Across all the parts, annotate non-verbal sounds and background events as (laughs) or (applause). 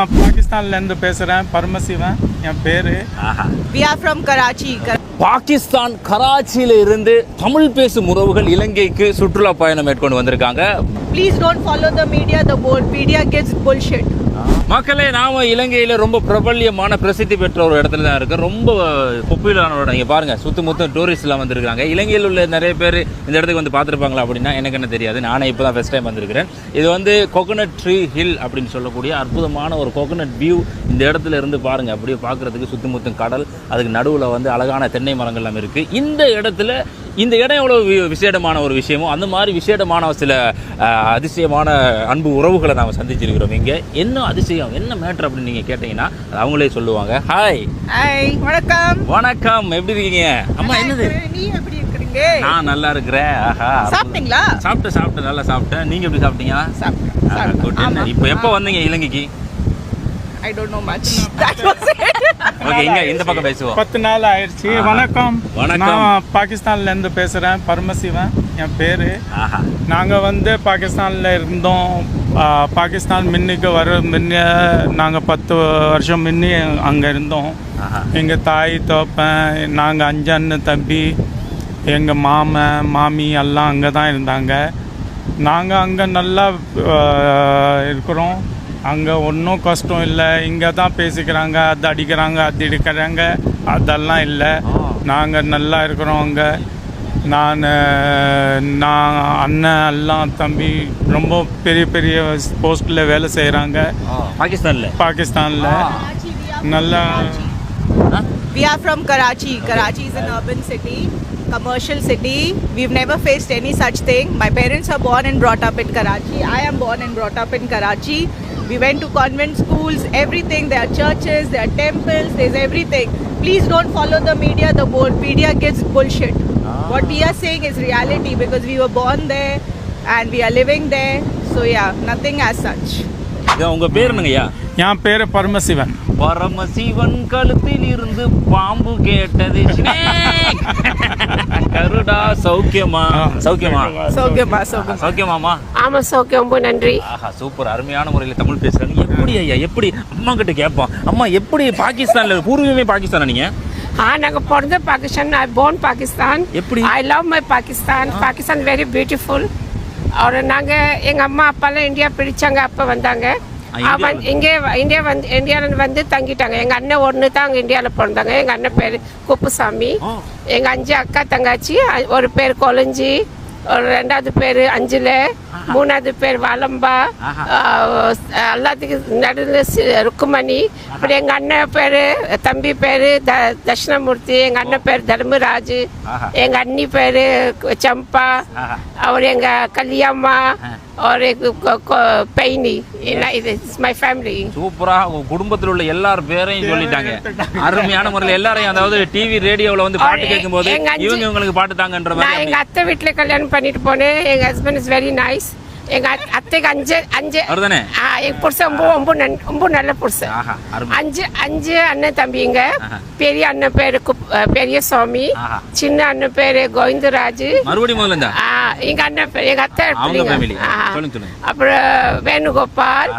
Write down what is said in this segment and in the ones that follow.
நான் பாகிஸ்தான்லேருந்து பேசுகிறேன் பரமசிவன் என் பேர் are from Karachi. Kar- Pakistan கராச்சியில இருந்து தமிழ் பேசும் உறவுகள் இலங்கைக்கு சுற்றுலா பயணம் மேற்கொண்டு வந்திருக்காங்க Please don't follow the media. The board media gives bullshit. மக்களே நாம இலங்கையில் ரொம்ப பிரபல்யமான பிரசித்தி பெற்ற ஒரு இடத்துல தான் இருக்குது ரொம்ப பாப்புலரான ஒரு இடம். இங்கே பாருங்க சுற்று மொத்தம் டூரிஸ்ட்லாம் வந்திருக்காங்க இலங்கையில் உள்ள நிறைய பேர் இந்த இடத்துக்கு வந்து பார்த்துருப்பாங்களா அப்படின்னா எனக்கு என்ன தெரியாது. நானே இப்போ தான் ஃபஸ்ட் டைம் வந்திருக்கிறேன். இது வந்து கோகனட் ட்ரீ ஹில் அப்படின்னு சொல்லக்கூடிய அற்புதமான ஒரு கோகனட் வியூ இந்த இடத்துல இருந்து பாருங்கள் அப்படியே பார்க்கறதுக்கு சுற்றி மொத்தம் கடல் அதுக்கு நடுவில் வந்து அழகான தென்னை மரங்கள் எல்லாம் இந்த இடத்துல இந்த இடம் எவ்வளோ வி- விசேடமான ஒரு விஷயமோ அந்த மாதிரி விசேடமான சில அதிசயமான அன்பு உறவுகளை நாம் சந்திச்சிருக்கிறோம். இங்கே என்ன அதிசயம் என்ன மேட்ரு அப்படின்னு நீங்கள் கேட்டிங்கன்னா அவங்களே சொல்லுவாங்க. ஹாய் Hi, வணக்கம். வணக்கம். எப்படி இருக்கீங்க? அம்மா என்னது? நான் நல்லா இருக்கிறேன். ஆஹா. சாப்பிட்டீங்களா? சாப்பிட்டு சாப்பிட்டு நல்லா சாப்பிட்டேன். நீங்கள் எப்படி சாப்பிட்டீங்க. இப்போ எப்போ வந்தீங்க இலங்கைக்கு? I don't know much. (laughs) That was it. Okay இங்க இந்த பக்கம் பேசுவோம். பத்து நாள் ஆயிடுச்சு. வணக்கம். நான் பாகிஸ்தான்லேருந்து பேசுகிறேன் பரமசிவன் என் பேர். ஆஹா. நாங்கள் வந்து பாகிஸ்தானில் இருந்தோம். பாகிஸ்தான் மின்னுக்கு வர முன்ன நாங்கள் பத்து வருஷம் முன்னே அங்கே இருந்தோம். ஆஹா. எங்கள் தாய் தோப்பன் நாங்கள் அஞ்சு அண்ணன் தம்பி எங்கள் மாமன் மாமி எல்லாம் அங்கே தான் இருந்தாங்க. நாங்கள் அங்கே நல்லா இருக்கிறோம். அங்கே ஒன்றும் கஷ்டம் இல்லை இங்கே தான் பேசிக்கிறாங்க அது அடிக்கிறாங்க அது இடிக்கிறாங்க அதெல்லாம் இல்லை. நாங்கள் நல்லா இருக்கிறோம் அங்கே நான் நான் அண்ணன் எல்லாம் தம்பி ரொம்ப பெரிய பெரிய போஸ்ட்டில் வேலை செய்கிறாங்க பாகிஸ்தானில் பாகிஸ்தானில் நல்லா We are from Karachi. Karachi is an urban city, commercial city. We've never faced any such thing. My parents are born and brought up in Karachi. I am born and brought up in Karachi. We went to convent schools, everything. There are churches, there are temples, there's everything. Please don't follow the media. The media gives bullshit. Ah. What we are saying is reality because we were born there and we are living there. So yeah, nothing as such. இது உங்க பேர் என்னங்கய்யா? என் பேர் பரமசிவன். பரமசிவன் கழுத்தில் இருந்து பாம்பு கேட்டது. கருடா சௌக்கியமா? சௌக்கியமா? Sogama. சௌக்கியமாமா? ஆமாம் சௌக்கியம். ரொம்ப நன்றி. ஆஹா சூப்பர் அருமையான முறையில் தமிழ் பேசுறாங்க. எப்படி ஐயா எப்படி? அம்மா கிட்ட கேட்போம். அம்மா எப்படி பாகிஸ்தான்ல பூர்வீகமே பாகிஸ்தானா நீங்க? ஆ நாங்கள் பிறந்த பாகிஸ்தான் ஐ போர்ன் பாகிஸ்தான். எப்படி? I love my Pakistan Pakistan very beautiful அவர் நாங்கள் எங்கள் அம்மா அப்பாலாம் இந்தியா பிடிச்சாங்க அப்போ வந்தாங்க. அவன் இங்கே இந்தியா வந்து இந்தியாவில் வந்து தங்கிட்டாங்க. எங்கள் அண்ணன் ஒன்று தான் அங்கே இந்தியாவில் பிறந்தாங்க. எங்கள் அண்ணன் பேர் குப்புசாமி. எங்கள் அஞ்சு அக்கா தங்காச்சி ஒரு பேர் கொலஞ்சி ஒரு ரெண்டாவது பேர் அஞ்சுல மூணாவது பேர் வாலம்பா எல்லாத்துக்கும் நடுவில் ருக்குமணி. அப்புறம் எங்கள் அண்ணன் பேர் தம்பி பேர் த தட்சிணமூர்த்தி. எங்கள் அண்ணன் பேர் தர்மராஜ். எங்கள் அண்ணி பேர் சம்பா. அவர் எங்கள் கல்யாம்மா. ஆ. ஒரு பெயினி மை ஃபேமிலி சூப்பரா உங்க குடும்பத்தில் உள்ள எல்லார் பேரையும் சொல்லிட்டாங்க. அருமையான முறையில் எல்லாரையும் அதாவது டிவி ரேடியோவில் வந்து பாட்டு கேட்கும்போது இவங்க இவங்களுக்கு பாட்டு தாங்கன்ற மாதிரி எங்கள் அத்தை வீட்டில் கல்யாணம் பண்ணிட்டு போனேன். எங்கள் ஹஸ்பண்ட் இஸ் வெரி நைஸ் எங்கள் அத்தைக்கு அஞ்சு அஞ்சு. ஆ எங்கள் புருஷன் ரொம்ப ரொம்ப நன் ரொம்ப நல்ல புருஷன். அஞ்சு அஞ்சு அண்ணன் தம்பிங்க. பெரிய அண்ணன் பேரு அஹ் பெரிய சுவாமி. சின்ன அண்ணன் பேரு கோவிந்தராஜ். மறுபடியும் முதல்ல இருந்தா ஆ, எங்க அண்ணன் பேரு எங்க அத்தை. அப்புறம் வேணுகோபால்.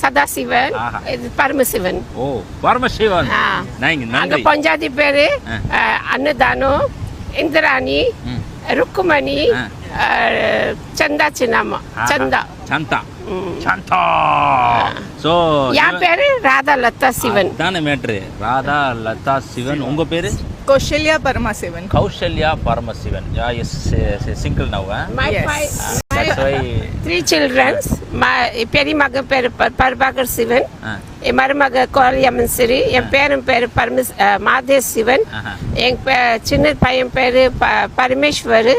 சதாசிவன். பரமசிவன். ஓ பரமசிவன். நன்றி பஞ்சாதி பேரு ஆ. அஹ், அன்னதானு இந்திராணி. ருக்குமணி ஆ. அஹ், சந்தா ம். சந்தா சோ என் பேரு ராதா லதா சிவன் தானே மேட்ரு ராதா லதா சிவன் உங்க பேரு Kaushalya Paramasevan. Kausalya Paramasivan yeah yes single now three childrens பெரிய மக பேர் பரபாகர் சிவன். என் மருமக கோலியம்மன் சிறி என் பேரன் பேர் பரமஸ் அஹ், மாதேஷ் சிவன். என் பே- சின்ன பையன் பேர் ப பரமேஸ்வர்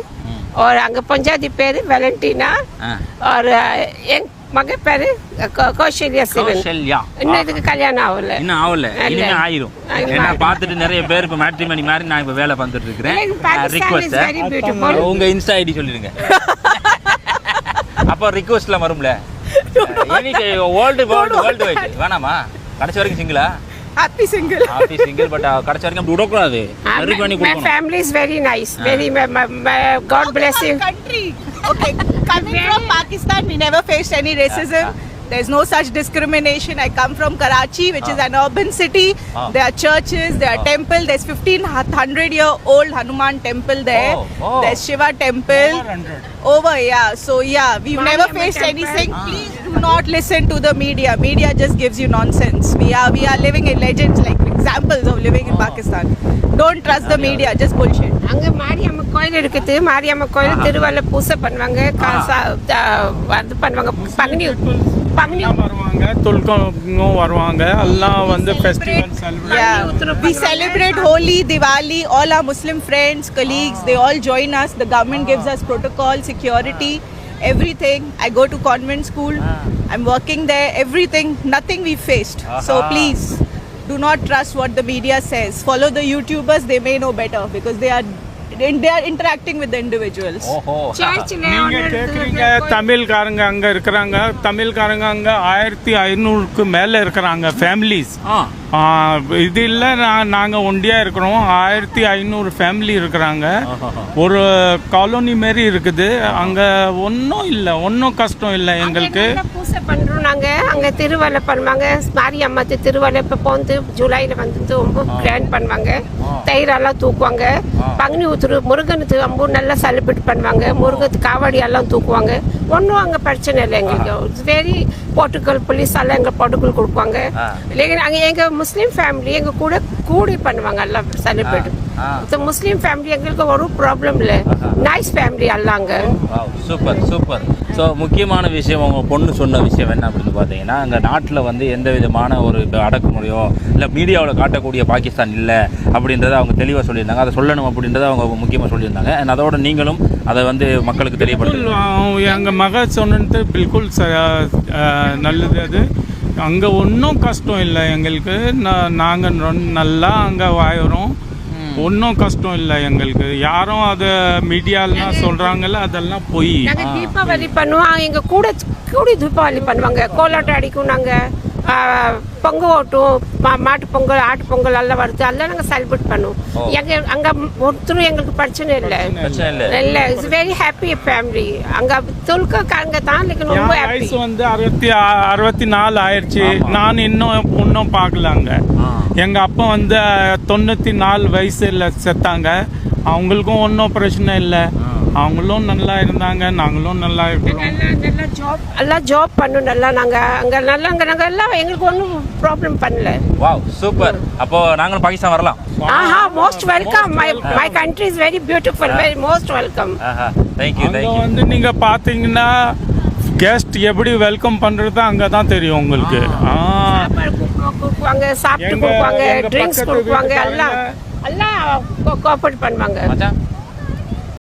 और அங்கே பஞ்சாதி பேர் வெலண்டினா ஆ. और அஹ், என் மக பேர் கௌ- கௌசல்யா சிவன் கௌசல்யா இன்னும் இதுக்கு கல்யாணம் ஆகல இன்னும் ஆகல இல்ல. இனிமே ஆயிரும் இனிமே ஏன்னா ஆயிரும். பார்த்துட்டு நிறைய பேர் இப்ப மேட்ரிமணி மாதிரி நான் இப்ப வேலை பார்த்துட்டு இருக்கிறேன் எனக்கு Pakistan is request very beautiful. உங்க இன்ஸ்டா ஐடி சொல்லிடுங்க அப்போ ரிக்வஸ்ட்ல வரும்ல இன்னைக்கு வேர்ல்டு வேர்ல்டு வேர்ல்டு வைட் வேணாமா கடைசி வரைக்கும் சிங்கிளா Happy single. Happy single but கடைசி வரைக்கும் அப்படி விடக்கூடாது சரி பண்ணி my கொடுக்கணும் family is very nice very my, my, my- God bless you Country. Okay, coming from Pakistan, we never faced any racism. There's no such discrimination. I come from Karachi, which is an urban city. Ah. There are churches, there are Ah. temple. There's 1500 year old Hanuman temple there. Oh, oh. There's Shiva temple. Over, yeah. So yeah, we've never Mariamma faced temple. anything. Please do not listen to the media. Media just gives you nonsense. We are we are living in legends, like examples of living in Pakistan. Don't trust the media. Just bullshit. அங்க மாரியம்மன் கோயில் இருக்குது மாரியம்மன் கோயில் திருவள்ள பூசை பண்ணுவாங்க காசா த- இது பண்ணுவாங்க பங்குனி பங்குனி எல்லாம் வருவாங்க துல்கம் வருவாங்க எல்லாம் வந்து festival celebrate Yeah, we celebrate Holi, Diwali. All our Muslim friends, colleagues, they all join us. The government gives us protocol, security, everything. I go to convent school. I'm working there. Everything, nothing we faced. So Aha. please, do not trust what the media says. Follow the YouTubers. They may know better because they are they are interacting with the individuals. நீங்க கேக்குறீங்க தமிழ்காரங்க அங்க இருக்கிறாங்க. தமிழ்காரங்க அங்க ஆயிரத்தி ஐநூறுக்கு மேல இருக்கிறாங்க families இது இல்லை நான் நாங்கள் ஒண்டியாக இருக்கிறோம். ஆயிரத்தி ஐநூறு ஃபேமிலி இருக்கிறாங்க. ஒரு காலோனி மாரி இருக்குது. அங்கே ஒன்றும் இல்லை ஒன்றும் கஷ்டம் இல்லை எங்களுக்கு. அங்க நல்லா பூசை பண்றோம் நாங்க. அங்க திருவள்ளை பண்ணுவாங்க. மாரியம்மா திருவள்ளை இப்போ போந்து ஜூலைல வந்து ரொம்ப கிராண்ட் பண்ணுவாங்க. தயிரெல்லாம் தூக்குவாங்க. பங்குனி ஊத்துரு முருகனுக்கு ரொம்ப நல்லா செலிப்ரேட் பண்ணுவாங்க. முருகத்து காவடி எல்லாம் தூக்குவாங்க. ஒன்றும் அங்கே பிரச்சனை இல்லை எங்களுக்கு. வெரி போர்ட்டுகல் போலீஸ் எல்லாம் எங்க போர்ட்டுகல் கொடுப்பாங்க. இல்லைங்க அங்கே எங்கள் முஸ்லீம் ஃபேமிலி எங்கள் கூட கூடி பண்ணுவாங்க எல்லாம் செலிப்ரேட் ஆ. முஸ்லீம் ஃபேமிலி எங்களுக்கு ஒரு ப்ராப்ளம் இல்லை. Nice family wow super super so முக்கியமான விஷயம் உங்கள் பொண்ணு சொன்ன விஷயம் என்ன அப்படின்னு பார்த்தீங்கன்னா அங்கே நாட்டில் வந்து எந்த விதமான ஒரு அடக்குமுறையோ இல்லை மீடியாவில் காட்டக்கூடிய பாகிஸ்தான் இல்லை அப்படின்றத அவங்க தெளிவாக சொல்லியிருந்தாங்க. அதை சொல்லணும் அப்படின்றத அவங்க முக்கியமாக சொல்லியிருந்தாங்க. And அதோட நீங்களும் அதை வந்து மக்களுக்கு தெரியப்படுத்துங்க. எங்கள் மக சொன்னது பில்குல் நல்லது அது. அங்கே ஒன்றும் கஷ்டம் இல்லை எங்களுக்கு. நாங்கள் நல்லா அங்கே வாழுறோம். ஒன்றும் கஷ்டம் இல்லை எங்களுக்கு. யாரும் அதை மீடியாலாம் சொல்கிறாங்கல்ல அதெல்லாம் பொய். தீபாவளி பண்ணுவோம். எங்க கூட கூடி தீபாவளி பண்ணுவாங்க. கோலாட்டம் அடிக்கும் நாங்க ஆ, பொங்க ஓட்டும் மா- மாட்டு பொங்கல் ஆட்டு பொங்கல் எல்லாம் வருது. எல்லாம் நாங்க செலிப்ரேட் பண்ணுவோம். எங்க அங்க ஒருத்தரும் எங்களுக்கு பிரச்சனை இல்லை. இல்லை. இட்ஸ் வெரி ஹாப்பி ஃபேமிலி அங்க துல்காரங்க தான் ரொம்ப வயசு வந்து அறுபத்தி அறுபத்தி நாலு ஆயிடுச்சு. நான் இன்னும் இன்னும் பார்க்கலாங்க ஆ. எங்க அப்பா வந்து தொண்ணூத்தி நாலு வயசுல செத்தாங்க. அவங்களுக்கும் ஒன்றும் பிரச்சனை இல்லை. அவங்களும் நல்லா இருந்தாங்க நாங்களும் நல்லா இருக்கிறோம் நல்லா நல்லா ஜாப் எல்லாம் ஜாப் பண்ணும் நல்லா நாங்க அங்க நல்லா அங்க நாங்க எல்லாம் எங்களுக்கு ஒன்றும் ப்ராப்ளம் பண்ணல. வாவ் சூப்பர் அப்போ நாங்களும் பாகிஸ்தான் வரலாம். ஆஹா most welcome my my country is very beautiful very most welcome Aha thank you அங்க தேங்க்யூ வந்து நீங்க பாத்தீங்கன்னா கெஸ்ட் எப்படி வெல்கம் பண்றது அங்க தான் தெரியும் உங்களுக்கு. ஆ. கொடுப்பாங்க சாப்பிட்டு கொடுப்பாங்க ட்ரிங்க்ஸ் கொடுப்பாங்க எல்லாம் எல்லாம் கோஆப்ரேட் பண்ணுவாங்க. மச்சான்?